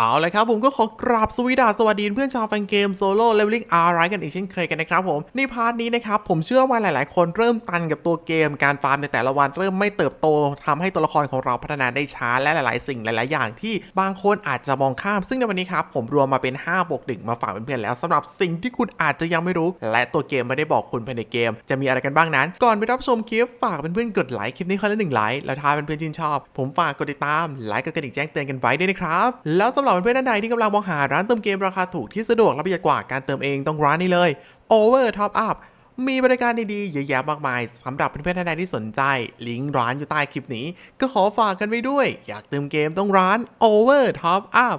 เอาเลยครับผมก็ขอกราบสวีดาสวัสดีเพื่อนชาวแฟนเกมโซโล่เลเวลลิ่งอาร์ไรกันอีกเช่นเคยกันนะครับผม ในพาร์ทนี้นะครับ ผมเชื่อว่าหลาย ๆ คนเริ่มตันกับตัวเกม การฟาร์มในแต่ละวันเริ่มไม่เติบโตทำให้ตัวละครของเราพัฒนาได้ช้าและหลาย ๆ สิ่งหลาย ๆ อย่างที่บางคนอาจจะมองข้าม ซึ่งในวันนี้ครับผมรวมมาเป็น5บวก1มาฝากเพื่อน ๆ แล้วสำหรับสิ่งที่คุณอาจจะยังไม่รู้ และตัวเกมไม่ได้บอกคุณภายในเกม จะมีอะไรกันบ้างนั้น ก่อนไปรับชมคลิปฝากเพื่อน ๆ กดไลค์คลิปนี้คนละหนึ่งไลค์แล้วถ้าเพื่อนๆชื่นชอบ ผมฝากกดติดตามไลค์กดกระดิ่งแจ้งเตือนกันไว้ด้วยนะครับแล้วสำหรับเพื่อนๆท่านใดที่กำลังมองหาร้านเติมเกมราคาถูกที่สะดวกและประหยัดกว่าการเติมเองต้องร้านนี้เลย Over Top Up มีบริการดีๆเยอะแยะมากมายสำหรับเพื่อนๆท่านใดที่สนใจ ลิงก์ร้านอยู่ใต้คลิปนี้ ก็ขอฝากกันไว้ด้วย อยากเติมเกมต้องร้าน Over Top Up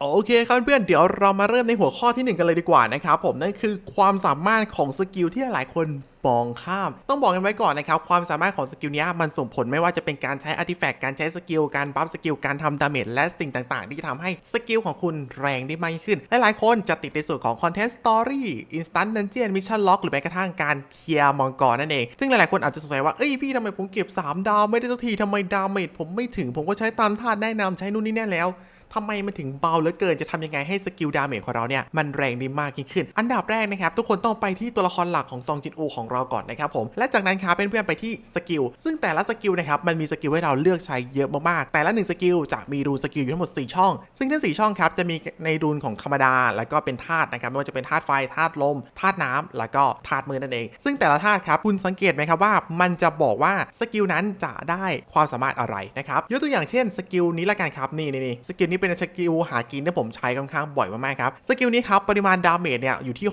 โอเคครับเพื่อนเดี๋ยวเรามาเริ่มในหัวข้อที่หนึ่งกันเลยดีกว่านะครับผมนั่นคือความสามารถของสกิลที่หลายคน มองข้าม ต้องบอกกันไว้ก่อนนะครับ ความสามารถของสกิลนี้มันส่งผลไม่ว่าจะเป็นการใช้อาร์ติแฟกต์การใช้สกิล การบัฟสกิล การทำดาเมจและสิ่งต่างๆ ที่จะทำให้สกิลของคุณแรงได้มากขึ้น หลายๆคนจะติดในส่วนของคอนเทนต์สตอรี่อินสแตนต์ดันเจียนมิชชั่นล็อกหรือแม้กระทั่งการเคลียร์มังกรนั่นเอง ซึ่งหลายๆคนอาจจะสงสัยว่าเอ้ยพี่ทำไมผมเก็บ 3 ดาวไม่ได้สักทีทำไมดาเมจผมไม่ถึงผมก็ใช้ตามธาตุแนะนำใช้นู่นนี่แน่แล้ว ทำไมมันถึงเบาเหลือเกินจะทำยังไงให้สกิลดาเมจของเราเนี่ยมันแรงได้มากยิ่งขึ้น อันดับแรกนะครับทุกคนต้องไปที่ตัวละครหลักของซองจินอูของเราก่อนนะครับผมและจากนั้นครับเพื่อนๆไปที่สกิลซึ่งแต่ละสกิลนะครับมันมีสกิลให้เราเลือกใช้เยอะมากๆแต่ละหนึ่งสกิลจะมีรูนสกิลอยู่ทั้งหมด 4 ช่อง ซึ่งทั้ง4ช่องครับจะมีในรูนของธรรมดา แล้วก็เป็นธาตุนะครับไม่ว่าจะเป็นธาตุไฟธาตุลมธาตุน้ำแล้วก็ธาตุมือนั่นเอง ซึ่งแต่ละธาตุครับคุณสังเกตไหมครับว่ามันจะบอกว่าสกิลนั้นจะได้ความสามารถอะไรนะครับยกตัวอย่างเช่นสกิลนี้ละกันครับนี่นี่สกิลนี้เป็นสกิลหากินที่ผมใช้ค่อนข้างบ่อยมากๆครับสกิลนี้ครับปริมาณดาเมจเนี่ยอยู่ที่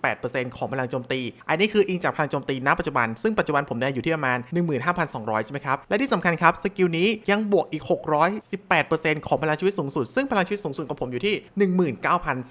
618%ของพลังโจมตี อันนี้คืออิงจากพลังโจมตีณปัจจุบัน ซึ่งปัจจุบันผมเนี่ยอยู่ที่ประมาณ 15,200 ใช่ไหมครับ และที่สำคัญครับสกิลนี้ยังบวกอีก 618%ของพลังชีวิตสูงสุด ซึ่งพลังชีวิตสูงสุดของผมอยู่ที่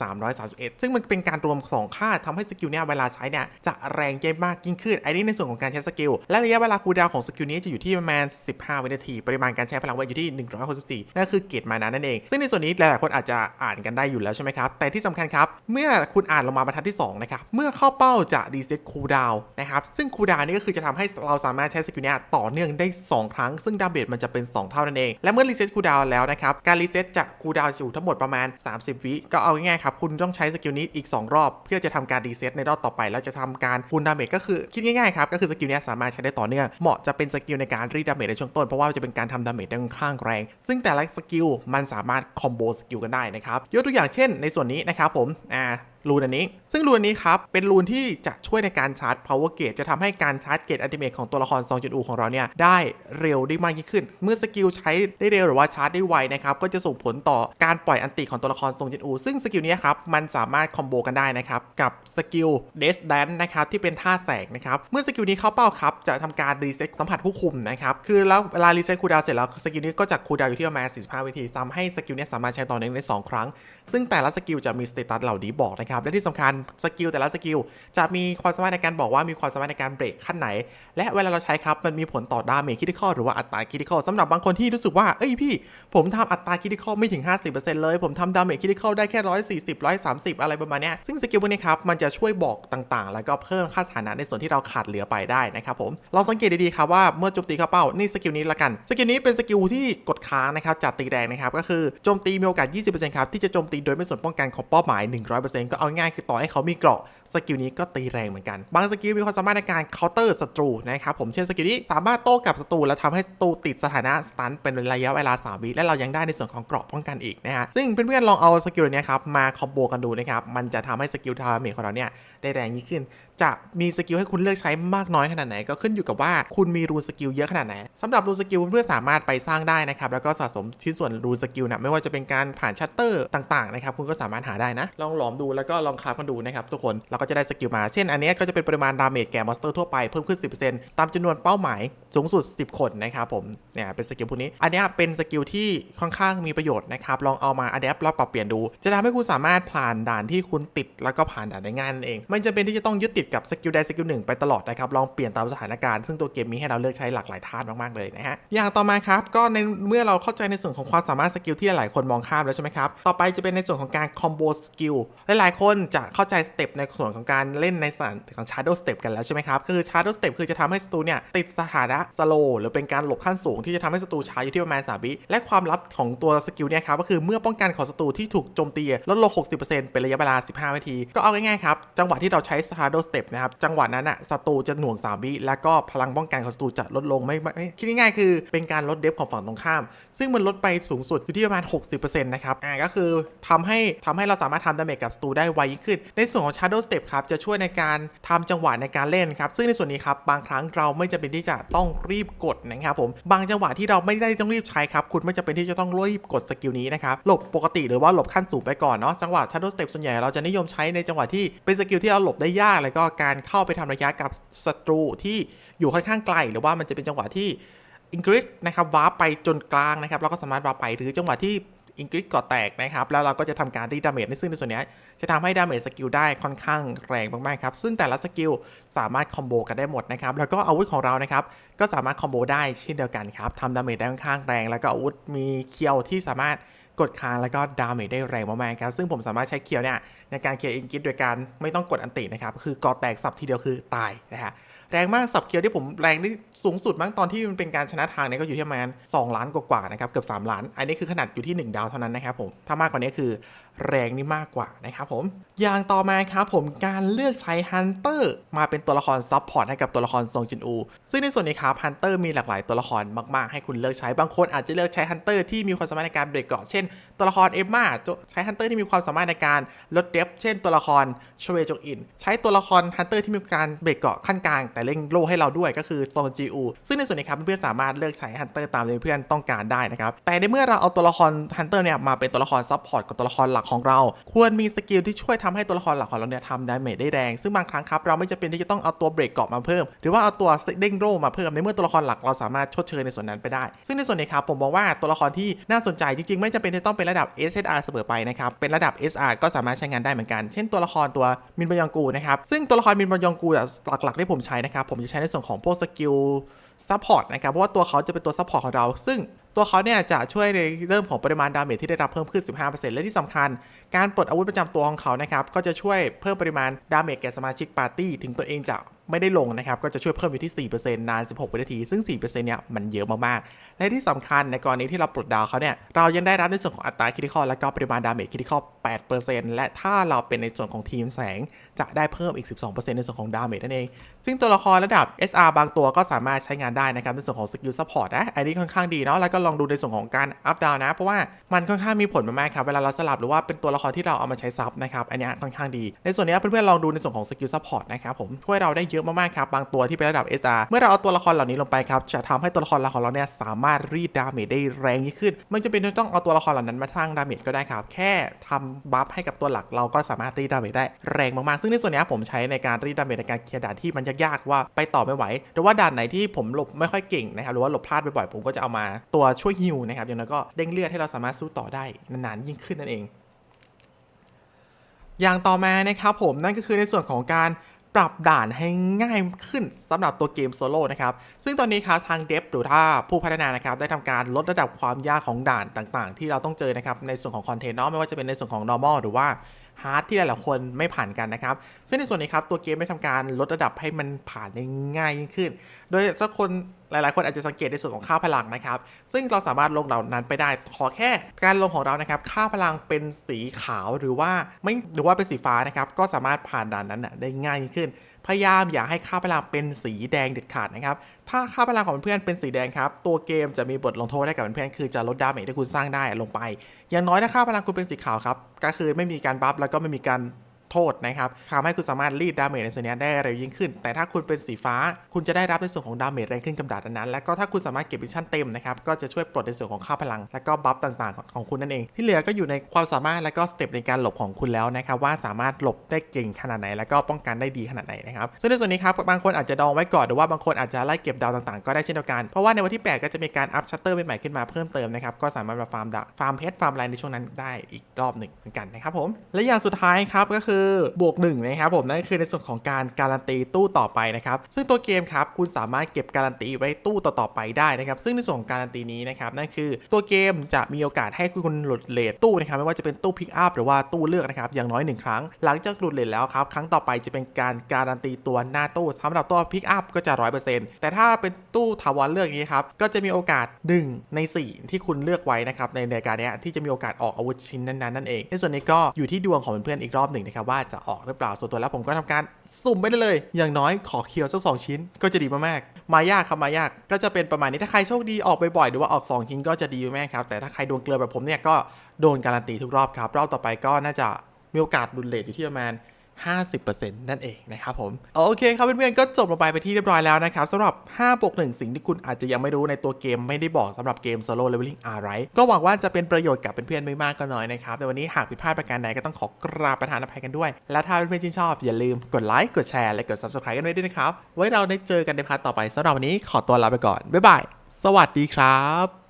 19,331 ซึ่งมันเป็นการรวมสองค่าทำให้สกิลเนี่ยเวลาใช้เนี่ยจะแรงเยมากยิ่งขึ้น อันนี้ในส่วนของการใช้สกิล และระยะเวลาคูลดาวน์ของสกิลนี้จะอยู่ที่ประมาณ 15 วินาที ปริมาณการใช้พลังไว้อยู่ที่ 164นั่นคือเกตมานานั่นเองซึ่งในส่วนนี้หลายๆคนอาจจะอ่านกันได้อยู่แล้วใช่ไหมครับ แต่ที่สำคัญครับ เมื่อคุณอ่านลงมาบรรทัดที่2นะครับ เมื่อเข้าเป้าจะรีเซ็ตคูดาวนะครับ ซึ่งคูดาวนี่ก็คือจะทำให้เราสามารถใช้สกิลนี้ต่อเนื่องได้ 2 ครั้ง ซึ่งดาเมจมันจะเป็น 2 เท่านั่นเอง และเมื่อรีเซ็ตคูดาวแล้วนะครับ การรีเซ็ตจะคูดาวอยู่ทั้งหมดประมาณ 30 วิก็เอาง่ายๆครับ คุณต้องใช้สกิลนี้อีก 2 รอบ เพื่อจะทำการรีเซ็ตในรอบต่อไป แล้วจะทำการคูลดาเมจก็คือคิดง่ายๆครับก็คือสกิลนี้สามารถใช้ได้ต่อเนื่องเหมาะจะเป็นสกิลในการรีดดาเมจในช่วงต้นเพราะว่าจะเป็นการทำดาเมจได้ค่อนข้างแรง ซึ่งแต่ละสกิลมันสามารถคอมโบสกิลกันได้นะครับยกตัวอย่างเช่นในส่วนนี้นะครับผมอ่ารูนอันนี้ ซึ่งรูนนี้ครับ เป็นรูนที่จะช่วยในการชาร์จ power gate จะทำให้การชาร์จเกตอัลติเมทของตัวละครซองจุนอูของเราเนี่ย ได้เร็วได้มากยิ่งขึ้น เมื่อสกิลใช้ได้เร็วหรือว่าชาร์จได้ไวนะครับ ก็จะส่งผลต่อการปล่อยอันติของตัวละครซองจุนอูซึ่งสกิลนี้ครับ มันสามารถคอมโบกันได้นะครับ กับสกิลเดสแดนนะครับที่เป็นท่าแสงนะครับ เมื่อสกิลนี้เข้าเป้าครับ จะทำการรีเซ็ตสัมผัสผู้คุมนะครับ คือแล้วเวลารีเซ็ตคูดาวเสร็จแล้วสกิลนี้ก็จะคูดาวอยู่ที่ประมาณ45วินาทีทำให้สกิลนี้สามารถใช้ต่อเนื่องได้สองครั้ง ซึ่งแต่ละสกิลจะมีสเตตัสเหล่านี้บอกนะครับและที่สำคัญสกิลแต่ละสกิลจะมีความสามารถในการบอกว่ามีความสามารถในการเบรกขั้นไหน และเวลาเราใช้ครับมันมีผลต่อดาเมจคิดข้อหรือว่าอัตราคิดข้อสำหรับบางคนที่รู้สึกว่าเอ้ยพี่ ผมทำอัตราคิดข้อไม่ถึง 50%เลย ผมทำดาเมจคิดข้อได้แค่ 140 130 อะไรประมาณนี้ซึ่งสกิลพวกนี้ครับมันจะช่วยบอกต่างๆ แล้วก็เพิ่มค่าสถานะในส่วนที่เราขาดเหลือไปได้นะครับผมลองสังเกตดีๆครับว่าเมื่อโจมตีเข้าเป้านี่สกิลนี้ละกันสกิลนี้เป็นสกิลที่กดค้างนะครับจัดตีแรงนะครับก็คือโจมตีมีโอกาส 20%ครับที่จะโจมตีโดยไม่สนป้องกันของเป้าหมาย 100%ก็เอาง่ายคือต่อให้เขามีเกราะ สกิลนี้ก็ตีแรงเหมือนกัน บางสกิลมีความสามารถในการเคาน์เตอร์ศัตรูนะครับผมเช่นสกิลนี้สามารถโต้กับศัตรูและทำให้ศัตรูติดสถานะสตันเป็นระยะเวลา3วิและเรายังได้ในส่วนของเกราะป้องกันอีกนะฮะซึ่งเพื่อนๆลองเอาสกิลนี้ครับมาคอมโบกันดูนะครับมันจะทำให้สกิลทาร์เมจของเราเนี่ยได้แรงยิ่งขึ้น จะมีสกิลให้คุณเลือกใช้มากน้อยขนาดไหน ก็ขึ้นอยู่กับว่าคุณมีรูนสกิลเยอะขนาดไหนสำหรับรูนสกิลเพื่อนๆสามารถไปสร้างได้นะครับแล้วก็สะสมชิ้นส่วนรูนสกิลนะไม่ว่าจะเป็นการผ่านชัตเตอร์ต่างๆนะครับคุณก็สามารถหาได้นะลองหลอมดูแล้วก็ลองคราฟกันดูนะครับทุกคนก็จะได้สกิลมา เช่นอันนี้ก็จะเป็นปริมาณดาเมจแก่มอนสเตอร์ทั่วไปเพิ่มขึ้น 10%ตามจำนวนเป้าหมายสูงสุด 10 คนนะครับผมเนี่ยเป็นสกิลพวกนี้ อันนี้เป็นสกิลที่ค่อนข้างมีประโยชน์นะครับลองเอามาอัดแอปแล้วปรับเปลี่ยนดู จะทำให้คุณสามารถผ่านด่านที่คุณติดแล้วก็ผ่านด่านได้ง่ายนั่นเอง ไม่จำเป็นที่จะต้องยึดติดกับสกิลใดสกิลหนึ่งไปตลอดนะครับลองเปลี่ยนตามสถานการณ์ซึ่งตัวเกมมีให้เราเลือกใช้หลากหลายท่ามากๆเลยนะฮะอย่างต่อมาครับก็ในเมื่อเราเข้าใจในส่วนของความสามารถสกิลที่หลายคนมองข้ามแล้วใช่ไหมครับต่อไปจะเป็นในส่วนของการคอมโบสกิลหลายๆคนจะเข้าใจสเต็ปในส่วนวนของการเล่นในส่วนของ Shadow Step กันแล้วใช่ไหมครับคือ Shadow Step คือจะทำให้ศัตรูเนี่ยติดสถานะสโลหรือเป็นการหลบขั้นสูงที่จะทำให้ศัตรูช้าอยู่ที่ประมาณ3วิและความลับของตัวสกิลเนี่ยครับก็คือเมื่อป้องกันของศัตรูที่ถูกโจมตีลดลง 60%เป็นระยะเวลา 15 นาที ก็เอาง่ายๆครับจังหวะที่เราใช้ Shadow Step นะครับจังหวะนั้นอะศัตรูจะหน่วง 3 วิแล้วก็พลังป้องกันของศัตรูจะลดลงไม่ไม่คิดง่ายๆคือเป็นการลดเดฟของฝั่งตรงข้าม ซึ่งมันลดไปสูงสุดอยู่ที่ประมาณ 60%นะครับอ่าก็คือทำให้ทำให้เราสามารถทำดาเมจกับศัตรูได้ไวยิ่งขึ้น ในส่วนของ Shadow Step ครับจะช่วยในการทำจังหวะในการเล่นครับซึ่งในส่วนนี้ครับบางครั้งเราไม่จำเป็นที่จะต้องรีบกดนะครับผมบางจังหวะที่เราไม่ได้ต้องรีบใช้ครับคุณไม่จำเป็นที่จะต้องรีบกดสกิลนี้นะครับหลบปกติหรือว่าหลบขั้นสูงไปก่อนเนาะจังหวะ Shadow Step ส่วนใหญ่เราจะนิยมใช้ในจังหวะที่เป็นสกิลที่เราหลบได้ยาก แล้วก็การเข้าไปทำระยะกับศัตรูที่อยู่ค่อนข้างไกล หรือว่ามันจะเป็นจังหวะที่อิงกฤษนะครับว้าร์ปไปจนกลางนะครับเราก็สามารถว้าร์ปไปหรือจังหวะที่ อิงกฤษก่อแตกนะครับ แล้วเราก็จะทำการรีดาเมจในซึ่งในส่วนนี้จะทำให้ดาเมจสกิลได้ค่อนข้างแรงมากๆครับ ซึ่งแต่ละสกิลสามารถคอมโบกันได้หมดนะครับ แล้วก็อาวุธของเรานะครับ ก็สามารถคอมโบได้เช่นเดียวกันครับทำดาเมจได้ค่อนข้างแรง แล้วก็อาวุธมีเคียวที่สามารถกดค้างแล้วก็ดาเมจได้แรงมากๆครับ ซึ่งผมสามารถใช้เคียวเนี่ยในการเคลียร์อิงกฤษโดยการไม่ต้องกดอันตินะครับ คือก่อแตกสับทีเดียวคือตายนะฮะ แรงมากสับเคียวที่ผมแรงที่สูงสุดมั้งตอนที่มันเป็นการชนะทางเนี่ยก็อยู่ที่ประมาณ2ล้านกว่าๆนะครับเกือบ3ล้าน อันนี้คือขนาดอยู่ที่ 1 ดาวเท่านั้นนะครับผมถ้ามากกว่านี้คือ แรงนี่มากกว่านะครับผม อย่างต่อมาครับผมการเลือกใช้ฮันเตอร์มาเป็นตัวละครซับพอร์ตให้กับตัวละครซงจินอู ซึ่งในส่วนนี้ครับฮันเตอร์มีหลากหลายตัวละครมากๆ ให้คุณเลือกใช้ บางคนอาจจะเลือกใช้ฮันเตอร์ที่มีความสามารถในการเบรกเกาะ เช่น ตัวละครเอ็มมาใช้ฮันเตอร์ที่มีความสามารถในการลดเดฟเช่น ตัวละครชเวจงอิน ใช้ตัวละครฮันเตอร์ที่มีการเบรกเกาะขั้นกลางแต่เร่งโล่ให้เราด้วยก็คือซงจีอูซึ่งในส่วนนี้ครับเพื่อนๆสามารถเลือกใช้ฮันเตอร์ตามที่เพื่อนต้องการได้นะครับแต่ในเมื่อเราเอาตัวละครฮันเตอร์เนี่ยมาเป็นตัวละครซับพอร์ตกับตัวละครหลักของเรา ควรมีสกิลที่ช่วยทำให้ตัวละครหลักของเราเนี่ยทำดาเมจได้แรง ซึ่งบางครั้งครับเราไม่จำเป็นที่จะต้องเอาตัวเบรกเกาะมาเพิ่ม หรือว่าเอาตัวเด้งโร่มาเพิ่มในเมื่อตัวละครหลักเราสามารถชดเชยในส่วนนั้นไปได้ ซึ่งในส่วนนี้ครับผมมองว่าตัวละครที่น่าสนใจจริงๆ ไม่จำเป็นที่ต้องเป็นระดับ SSR เสมอไปนะครับเป็นระดับ SR ก็สามารถใช้งานได้เหมือนกันเช่นตัวละครตัวมินบยองกูนะครับซึ่งตัวละครมินบยองกูหลักๆที่ผมใช้นะครับผมจะใช้ในส่วนของพวกสกิลซัพพอร์ตนะครับเพราะว่าตัวเขาจะเป็นตัวซัพพอร์ตของเรา ซึ่ง ตัวเขาเนี่ยจะช่วยในเรื่องของปริมาณดาเมจที่ได้รับเพิ่มขึ้น 15%และที่สำคัญ การปลดอาวุธประจำตัวของเขานะครับก็จะช่วยเพิ่มปริมาณดาเมจแก่สมาชิกปาร์ตี้ถึงตัวเองจะ ไม่ได้ลงนะครับ ก็จะช่วยเพิ่มอยู่ที่ 4%นาน 16 วินาที ซึ่ง 4%เนี่ยมันเยอะมากๆ และที่สำคัญในกรณีที่เราปลดดาวเขาเนี่ย เรายังได้รับในส่วนของอัตราคิดิคอลและก็ปริมาณดาเมจคิดิคอล8%และถ้าเราเป็นในส่วนของทีมแสง จะได้เพิ่มอีก 12%ในส่วนของดาเมจนั่นเอง ซึ่งตัวละครระดับ SR บางตัวก็สามารถใช้งานได้นะครับในส่วนของสกิลซัพพอร์ตนะ อันนี้ค่อนข้างดีเนาะ แล้วก็ลองดูในส่วนของการอัพดาวนะ เพราะว่ามันค่อนข้างมีผลมากๆครับ เวลาเราสลับหรือว่าเป็นตัวละครที่เราเอามาใช้ซับนะครับ อันนี้ค่อนข้างดี ในส่วนนี้เพื่อนๆลองดูในส่วนของสกิลซัพพอร์ตนะครับผมช่วยเราได้เยอะมากๆครับบางตัวที่เป็นระดับ SR เมื่อเราเอาตัวละครเหล่านี้ลงไปครับจะทำให้ตัวละครเราของเราเนี่ยสามารถรีดดาเมจได้แรงยิ่งขึ้นไม่จำเป็นต้องเอาตัวละครเหล่านั้นมาสร้างดาเมจก็ได้ครับ แค่ทำบัฟให้กับตัวหลักเราก็สามารถรีดดาเมจได้แรงมากๆ ซึ่งในส่วนนี้ผมใช้ในการรีดดาเมจในการเคลียร์ด่านที่มันยากๆว่าไปต่อไม่ไหวหรือว่าด่านไหนที่ผมหลบไม่ค่อยเก่งนะครับหรือว่าหลบพลาดบ่อยๆผมก็จะเอามาตัวช่วยฮิวนะครับอย่างนั้นก็เด้งเลือดให้เราสามารถสู้ต่อได้นานๆยิ่งขึ้นนั่นเองอย่างต่อมานะครับผมนั่นก็คือในส่วนของการ ปรับด่านให้ง่ายขึ้นสำหรับตัวเกมโซโล่นะครับ ซึ่งตอนนี้ครับทางเดฟหรือถ้าผู้พัฒนานะครับได้ทำการลดระดับความยากของด่านต่างๆ ที่เราต้องเจอนะครับในส่วนของคอนเทนต์เนาะไม่ว่าจะเป็นในส่วนของ normal หรือว่า ฮาร์ดที่หลายๆคนไม่ผ่านกันนะครับ ซึ่งในส่วนนี้ครับ ตัวเกมได้ทำการลดระดับให้มันผ่านได้ง่ายยิ่งขึ้น โดยถ้าคนหลายๆ คนอาจจะสังเกตในส่วนของค่าพลังนะครับ ซึ่งเราสามารถลงเหล่านั้นไปได้ ขอแค่การลงของเรานะครับ ค่าพลังเป็นสีขาวหรือว่าไม่หรือว่าเป็นสีฟ้านะครับ ก็สามารถผ่านด่านนั้นนะได้ง่ายยิ่งขึ้น พยายามอย่าให้ค่าพลังเป็นสีแดงเด็ดขาดนะครับ ถ้าค่าพลังของเพื่อนเป็นสีแดงครับ ตัวเกมจะมีบทลงโทษให้กับเพื่อนคือจะลดดาเมจที่คุณสร้างได้ลงไป อย่างน้อยถ้าค่าพลังคุณเป็นสีขาวครับ ก็คือไม่มีการบัฟแล้วก็ไม่มีการ โทษนะครับทำให้คุณสามารถรีดดาเมจในส่วนนี้ได้เร็วยิ่งขึ้น แต่ถ้าคุณเป็นสีฟ้า คุณจะได้รับในส่วนของดาเมจแรงขึ้นกับดาบนั้น แล้วก็ถ้าคุณสามารถเก็บวิชั่นเต็มนะครับ ก็จะช่วยปลดในส่วนของค่าพลัง และก็บัฟต่างๆ ของคุณนั่นเอง ที่เหลือก็อยู่ในความสามารถและก็สเต็ปในการหลบของคุณแล้วนะครับ ว่าสามารถหลบได้เก่งขนาดไหน แล้วก็ป้องกันได้ดีขนาดไหนนะครับ ซึ่งในส่วนนี้ครับ บางคนอาจจะดองไว้ก่อน หรือว่าบางคนอาจจะไล่เก็บดาวต่างๆ ก็ได้เช่นเดียวกัน เพราะว่าในวันที่ 8 ก็จะมีการอัพชัตเตอร์ใหม่ๆขึ้นมาเพิ่มเติมนะครับ ก็สามารถมาฟาร์มดาฟาร์มเพชรฟาร์มอะไรในช่วงนั้นได้อีกรอบหนึ่งเหมือนกันนะครับผม และอย่างสุดท้ายครับก็คือคือบวกหนึ่งนะครับผมนั่นคือในส่วนของการการันตีตู้ต่อไปนะครับซึ่งตัวเกมครับคุณสามารถเก็บการันตีไว้ตู้ต่อๆไปได้นะครับซึ่งในส่วนของการันตีนี้นะครับนั่นคือตัวเกมจะมีโอกาสให้คุณหลุดเลทตู้นะครับไม่ว่าจะเป็นตู้พิกอัพหรือว่าตู้เลือกนะครับอย่างน้อยหนึ่งครั้ง หลังจากหลุดเลทแล้วครับครั้งต่อไปจะเป็นการการันตีตัวหน้าตู้สำหรับตัวพิกอัพก็จะร้อยเปอร์เซ็นต์แต่ถ้าเป็นตู้ถาวรเลือกนี้ครับก็จะมีโอกาส 1 ใน 4 ที่คุณเลือกไว้นะครับในรายการนี้ที่จะมีโอกาสออกอาวุธชิ้นนั้นๆนั่นเองในส่วนนี้ก็อยู่ที่ดวงของเพื่อนๆอีกรอบหนึ่งนะครับว่าจะออกหรือเปล่าส่วนตัวแล้วผมก็ทำการสุ่มไปได้เลย อย่างน้อยขอเคียวสักสองชิ้นก็จะดีมากๆมายากครับมายากก็จะเป็นประมาณนี้ถ้าใครโชคดีออกบ่อยๆหรือว่าออกสองชิ้นก็จะดีมากครับแต่ถ้าใครดวงเกลือแบบผมเนี่ยก็โดนการันตีทุกรอบครับรอบต่อไปก็น่าจะมีโอกาสดุลเลทอยู่ที่ประมาณ 50%นั่นเองนะครับผม โอเคครับเพื่อนๆก็จบลงไปไปที่เรียบร้อยแล้วนะครับสำหรับ5บวก1สิ่งที่คุณอาจจะยังไม่รู้ในตัวเกมไม่ได้บอกสำหรับเกม Solo Leveling อะไรก็หวังว่าจะเป็นประโยชน์กับเพื่อนๆไม่มากก็น้อยนะครับแต่วันนี้หากผิดพลาดประการใดก็ต้องขอกราบประทานอภัยกันด้วย และถ้าเพื่อนๆชื่นชอบ อย่าลืมกดไลค์กดแชร์และกด Subscribe กันไว้ด้วยนะครับไว้เราได้เจอกันในพาร์ทต่อไปสำหรับวันนี้ขอตัวลาไปก่อนบ๊ายบายสวัสดีครับ